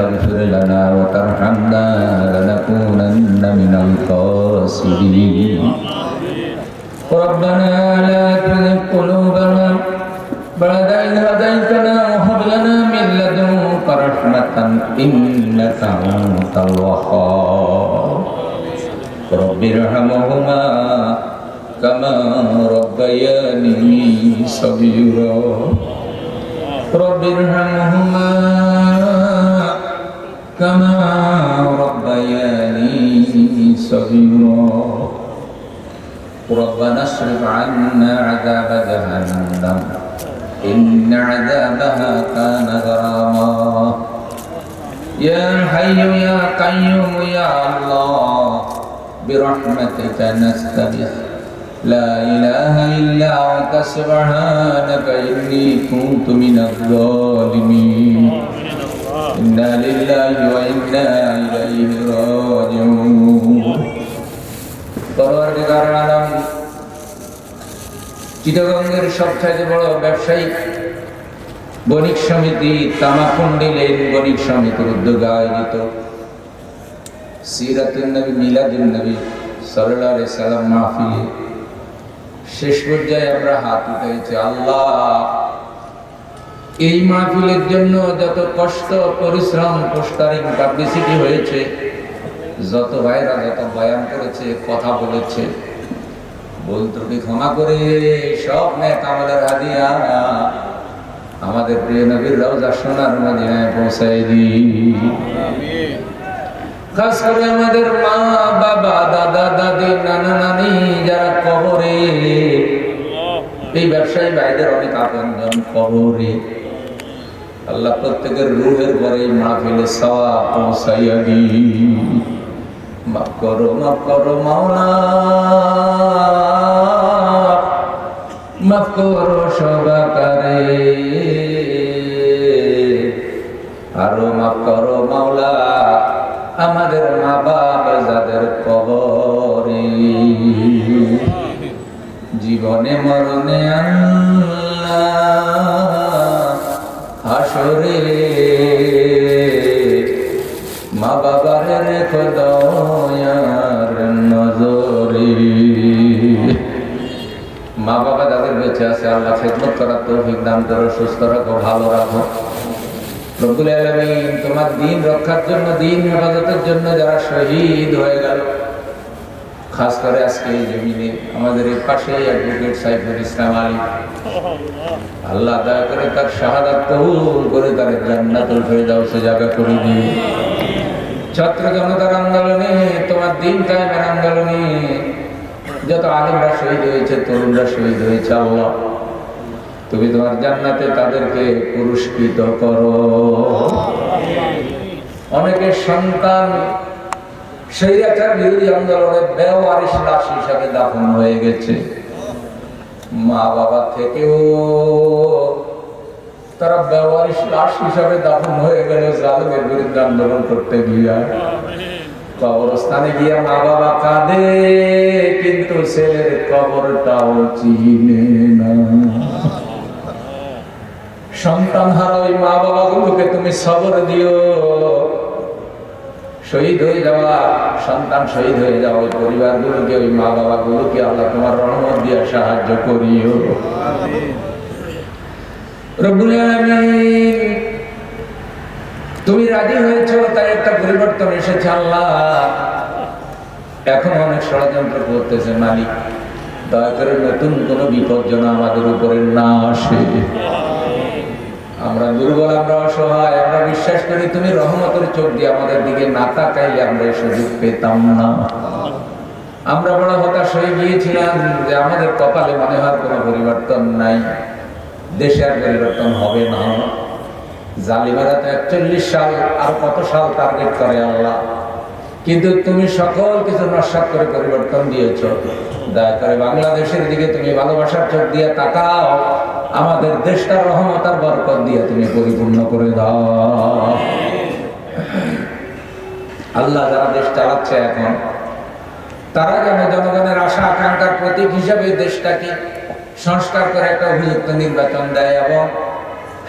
تغفر لنا وترحمنا لنكونن من الخاسرين ربنا لا تزغ قلوبنا بعد إذ هديتنا وهب لنا من لدنك رحمة إنك أنت الوهاب رب ارحمهما كما ربياني صغيرا رب ارحمهما كما ربياني صغيرا. ربنا اصرف عنا عذاب جهنم. إن عذابها كان غراما. يا حي يا قيوم يا الله برحمتك نستغيث. لا إله إلا أنت سبحانك إني كنت من الظالمين. إنا لله وإنا إليه راجعون পরবর্তীকার আলম চিটাগঙ্গের সবচাইতে বড় ব্যবসায়িক বণিক সমিতি তামাকুন্ডি লেন বণিক সমিতির উদ্যোগে আয়োজিত সিরাতুল নবী মিলাদুল নবী সাল্লাল্লাহু আলাইহি সাল্লাম মাহফিলে শেষ পর্যায়ে আমরা হাত উঠাইছি আল্লাহ এই মাহফিলের জন্য যত কষ্ট, পরিশ্রম, পোস্টারিং, পাবলিসিটি হয়েছে, যত ভাইরা যত বয়ান করেছে, কথা বলেছে, ভুল ত্রুটি ক্ষমা করে সব নেক আমাদের হাদিয়া, আমাদের প্রিয় নবীর রওজা সোনার মদিনায় পৌঁছাই দি খাস করে আমাদের মা, বাবা, দাদা, দাদি, নানা, নানি যারা কবরে, এই ব্যবসায়ী ভাইদের অনেক আপনজন কবরে। আল্লাহ প্রত্যেকের রুহের পরে মাহফিলে সওয়া পৌঁছাইয়া দি মাফ করো মাফ করো, মাওলা। মাফ করো সবাকারে আরও মাফ করো, মাওলা। আমাদের মা বাপ যাদের কবরে। জীবনে, মরণে আল্লাহ হাসরে মা বাবার রেখো দয়ার নজরে। মা বাবা যাদের বেঁচে আছে, আল্লাহ খেদমত করার তৌফিক দান করো, সুস্থ রাখো, ভালো রাখো। রব্বুল আলামিন, তোমার দিন রক্ষার জন্য, দিন হেফাজতের জন্য যারা শহীদ হয়ে গেল খাস করে আজকে এই জমিনে আমাদের এই পাশে অ্যাডভোকেট সাইফুল ইসলাম আলী। আল্লাহ দয়া করে তার শাহাদাত কবুল করে তার জান্নাতুল ফেরদাউসে জায়গা করে দিও ছাত্র জনতার আন্দোলনে, তোমার দিন কায়েমের আন্দোলনে, যত আলিমরা শহীদ হয়েছে, তরুণরা শহীদ হয়েছে, আল্লাহ। তুমি তোমার জান্নাতে তাদেরকে পুরস্কৃত করো। অনেকের সন্তান স্বৈরাচার বিরোধী আন্দোলনে বেওয়ারিশ লাশ হিসাবে দাফন হয়ে গেছে। মা বাবা থেকেও তারা বেওয়ারিশ লাশ হিসাবে দাফন হয়ে গেল জালেমের বিরুদ্ধে আন্দোলন করতে গিয়া কবরস্থানে গিয়া মা বাবা কাঁদে, কিন্তু ছেলের কবরটাও চিনে না। সন্তান হারা ওই মা বাবা গুলোকে তুমি সবর দিও। শহীদ হয়ে যাওয়া, সন্তান শহীদ হয়ে যাওয়া, ওই পরিবার গুলোকে ওই মা বাবা গুলোকে আল্লাহ তোমার রহমত দিয়ে সাহায্য করিও। তুমি রাজি হয়েছো, তাই একটা পরিবর্তন এসেছে, আল্লাহ। এখন অনেক ষড়যন্ত্র করতেছে মালিক। দয়া করে নতুন কোনো বিপদ যেন আমাদের উপরে না আসে। আমরা দুর্বল, আমরা অসহায়, আমরা বিশ্বাস করি, তুমি রহমতের চোখ দিয়ে আমাদের দিকে না তাকাইলে আমরা এই সুযোগ পেতাম না। আমরা বড় হতাশ হয়ে গিয়েছিলাম যে আমাদের কপালে মনে হয় কোনো পরিবর্তন নাই। দেশে আর পরিবর্তন হবে না। জালিমারা তো একচল্লিশ সাল, আর কত সাল টার্গেট করে আল্লাহ? কিন্তু তুমি সকল কিছু নস্বাত করে পরিবর্তন দিয়েছ। দয়া করে বাংলাদেশের দিকে তুমি ভালোবাসার চোখ দিয়ে তাকাও। আমাদের দেশটার রহমত আর বরকত দিয়ে তুমি পরিপূর্ণ করে দাও। আল্লাহ যারা দেশ চালাচ্ছে এখন, তারা যেন জনগণের আশা আকাঙ্ক্ষার প্রতীক হিসাবে দেশটাকে সংস্কার করে একটা উপযুক্ত নির্বাচন দেয় এবং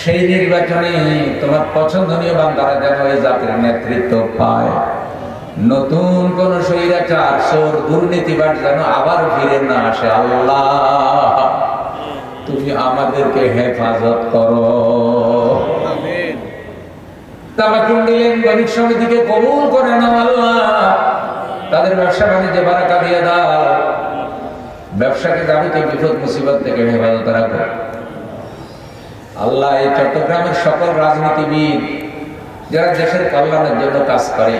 সেই নির্বাচনে তোমার পছন্দনীয় বান্দারা যেন এই জাতির নেতৃত্ব পায়। নতুন কোন স্বৈরাচার চোর দুর্নীতিবাদ যেন আবার ফিরে না আসে। আল্লাহ তুমি আমাদেরকে হেফাজত করো। তামাকুন গণিত সমিতিকে কবুল করে নাও আল্লাহ। তাদের ব্যবসা বাণিজ্যে বারাকা দিয়ে দাও। ব্যবসাকে যাবিতে বিপদ মুসিবত থেকে হেফাজত রাখো। আল্লাহ এই চট্টগ্রামের সকল রাজনীতিবিদ যারা দেশের কল্যাণের জন্য কাজ করে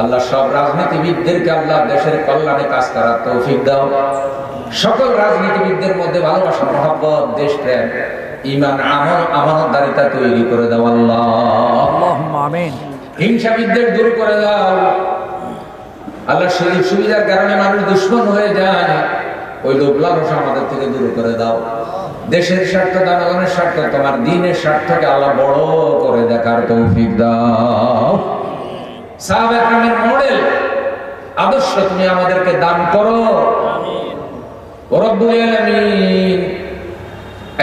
আল্লাহ সব রাজনীতিবিদদেরকে আল্লাহ দেশের কল্যাণে কাজ করার তৌফিক দাও। সকল রাজনীতিবিদদের মধ্যে ভালোবাসা মহাব্বত দেশ প্রেম ইমান আমল আমানতদারিতা তৈরি করে দাও আল্লাহ। হিংসাবিদদের দূর করে দাও। আল্লাহ শরীর সুবিধার কারণে মানুষ দুশ্মন হয়ে যায়। ওই লোকলা রসা আমাদের থেকে দূর করে দাও। দেশের স্বার্থ জনগণের স্বার্থ তোমার দিনের স্বার্থকে আল্লাহ বড় করে দেখার তৌফিক দাও। সাহাবাহামের মডেল। আদর্শ তুমি আমাদেরকে দান করো।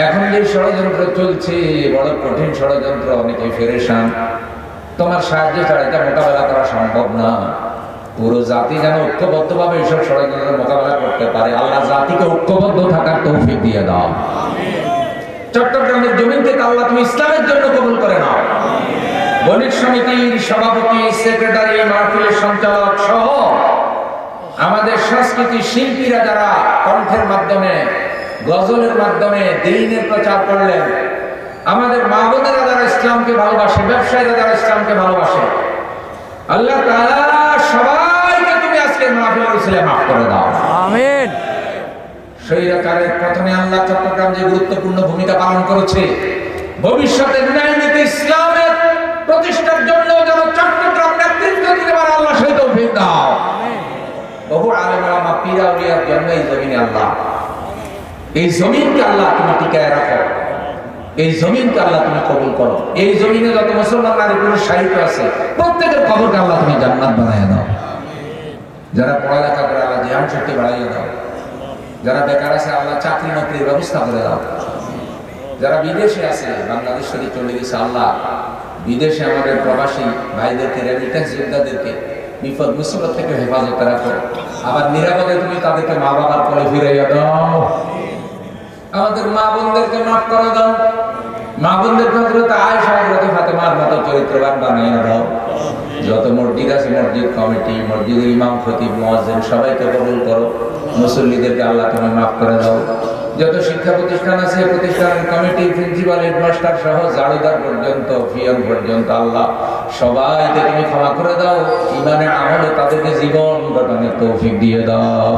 এখন যে ষড়যন্ত্র চলছে বড় কঠিন ষড়যন্ত্র অনেকে ফেরেশান। তোমার সাহায্য ছাড়া এটা মোকাবেলা করা সম্ভব না। পুরো জাতি যেন ঐক্যবদ্ধ ভাবে এইসব ষড়যন্ত্রের মোকাবেলা করতে পারে। আল্লাহ জাতিকে ঐক্যবদ্ধ থাকার তৌফিক দিয়ে দাও। চট্টগ্রামের জমিনকে আল্লাহ তুমি ইসলামের জন্য কবুল করে নাও। বণিক সমিতির সভাপতি সেক্রেটারি মাহফিলের সঞ্চালক সহ আমাদের সংস্কৃতি শিল্পীরা যারা কণ্ঠের মাধ্যমে গজলের মাধ্যমে দিনের প্রচার করলেন আমাদের মা বোনেরা যারা ইসলামকে ভালোবাসে ব্যবসায়ীরা যারা ইসলামকে ভালোবাসে আল্লাহ সবাইকে তুমি আজকে মাহফিল উসিলে মাফ করে দাও। আমিন। শরীরকারের প্রথমে আল্লাহ চট্টগ্রাম যে গুরুত্বপূর্ণ ভূমিকা পালন করেছে ভবিষ্যতের ন্যায় নীতি ইসলাম দাও। বহু জন্য এই জমিনে আল্লাহ। এই জমিনকে আল্লাহ তুমি টিকায় রাখো। এই জমিনকে আল্লাহ তুমি কবুল করো। এই জমিনে যত মুসলমান নারী পুরুষ সাহিত্য আছে প্রত্যেকের কবরকে আল্লাহ তুমি জান্নাত বানায় দাও। যারা পড়ালেখা করে আল্লাহ জ্ঞান শক্তি বাড়াইয়া দাও। যারা বেকার আছে আল্লাহ চাকরি নকরির ব্যবস্থা করে দাও। যারা বিদেশে আছে বাংলাদেশ থেকে চলে গেছে আল্লাহ বিদেশে আমাদের প্রবাসী ভাইদেরকে রেমিটেন্স যোদ্ধাদেরকে বিপদ মুসিবত থেকে হেফাজত রাখো আবার নিরাপদে তুমি তাদেরকে মা বাবার কোলে ফিরাইয়া দাও। আমাদের মা বোনদেরকে মাফ করে দাও। মা বোনদের হজরত আয়েশা হজরত ফাতেমার মতো চরিত্রবান বানিয়ে দাও। যত মসজিদ আছে, মসজিদ কমিটি মসজিদের ইমাম, খতিব, মুয়াজ্জিন, সবাইকে কবুল করো। মুসল্লিদেরকে আল্লাহ তুমি মাফ করে দাও। যত শিক্ষা প্রতিষ্ঠান আছে প্রতিষ্ঠান কমিটি প্রিন্সিপাল হেডমাস্টার সহ জারুদার পর্যন্ত ফিয়াম পর্যন্ত আল্লাহ সবাইকে তুমি ক্ষমা করে দাও। ইমানে আমলে তাদেরকে জীবন গঠনের তৌফিক দিয়ে দাও।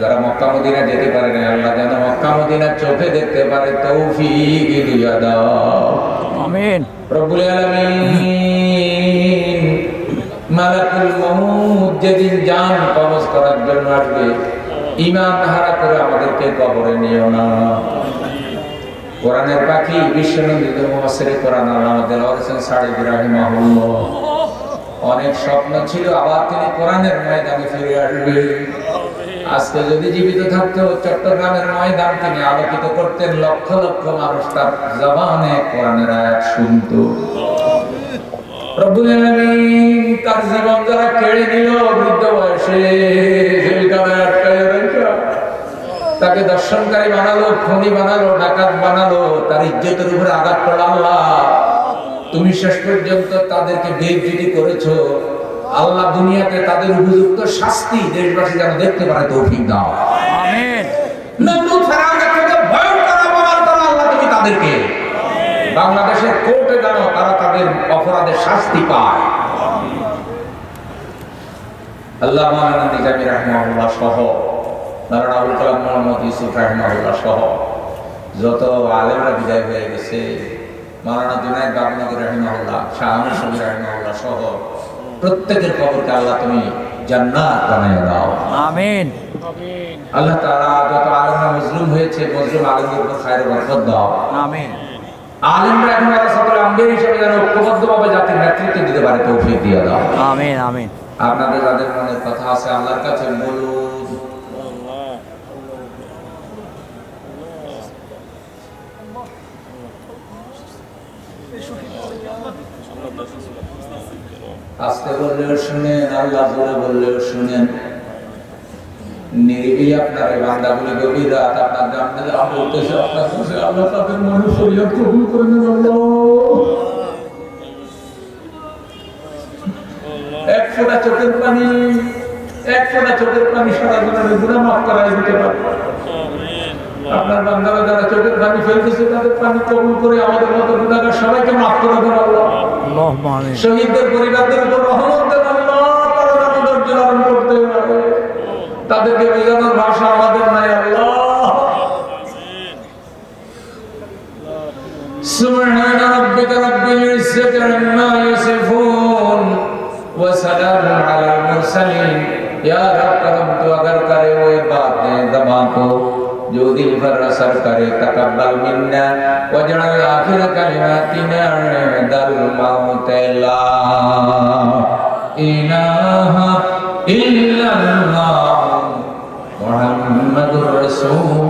যারা মক্কা মদিনা যেতে পারে না আল্লাহ যেন মক্কা মদিনা চোখে দেখতে পারে তৌফিক দিয়ে দাও। আমিন। রব্বুল আলামিন মালাকুল মউত যেদিন জান কবজ করার জন্য আসবে ঈমান হারা করে আমাদেরকে কবরে নিও না। কোরআনের পাখি বিশ্বনন্দিত মুফাসসিরে কোরআন আল্লামা দেলাওয়ার হোসেন সাড়ি রাহিমাহুল্লাহ অনেক স্বপ্ন ছিল, আবার তিনি কোরআনের ময়দানে ফিরে আসবে আজকে যদি জীবিত থাকতো, চট্টগ্রামের ময়দান তিনি আলোকিত করতেন, লক্ষ লক্ষ মানুষ তার জবানে কোরআনের আয়াত শুনতো। রব্বুল তার জীবন যারা কেড়ে নিল বৃদ্ধ বয়সে ধর্ষণকারী বানালো খনি বানালো ডাকাত বানালো তার ইজ্জতের উপরে আঘাত আল্লাহ। তুমি শেষ পর্যন্ত তাদেরকে বেজ্জিটি করেছ। আল্লাহ দুনিয়াতে তাদের উপযুক্ত শাস্তি দেশবাসী যেন দেখতে পারে তৌফিক দাও। আমিন। থেকে ভয় করা আল্লাহ তুমি তাদেরকে। বাংলাদেশের কোর্টে যেন তারা তাদের অপরাধের শাস্তি পায়। আল্লাহ মাওলানা নিজামী রাহমাহুল্লাহ সহ কারণ আবুল কালাম মোহাম্মদ ইউসুফ সহ যত আলেমরা বিদায় হয়ে গেছে মারানা বাবনগর শাহ আহমদ সহ প্রত্যেকের খবরকে আল্লাহ তুমি জান্নাত দাও। আমিন। আল্লাহ তাআলা যত আলেমরা মজলুম হয়েছে মজলুম আলেমদের উপর বরকত দাও। আমিন। আলেমরা এখন আল্লাহ হিসেবে যেন ঐক্যবদ্ধভাবে জাতির নেতৃত্ব দিতে পারে তৌফিক দিয়ে দাও। আমিন আমিন। আপনাদের যাদের মনে কথা আছে আল্লাহর কাছে বলুন। আস্তে বললেও শুনেন, আল্লাহ বলে বললেও শুনেন। নিরিবিলি আপনার এই বান্দাগুলি গভীর রাত আপনার বলতেছে, আপনার আল্লাহ তাদের মনে কবুল করে এক ফোঁটা চোখের পানি, এক ফোঁটা চোখের পানি সারা গুণা মাফ করা যেতে পারে। আপনার বান্দারা যারা চোখের পানি ফেলতেছে তাদের পানি কবুল করে আমাদের মতো গুণাগার সবাইকে মাফ করে দেন আল্লাহ। শহীদদের পরিবারদের উপর রহমত দেন আল্লাহ তারা যেন ধৈর্য ধারণ করতে পারে। তাদেরকে বোঝানোর ভাষা আমাদের নাই আল্লাহ। سبحان ربك رب العزة عما يصفون وسلام على المرسلين يا رب کرم تو اگر کرے ہوئے باتیں دبا کو جود فرس کرے تقبل منا وجعل آخر کلماتنا عند الموت لا الہ الا اللہ محمد رسول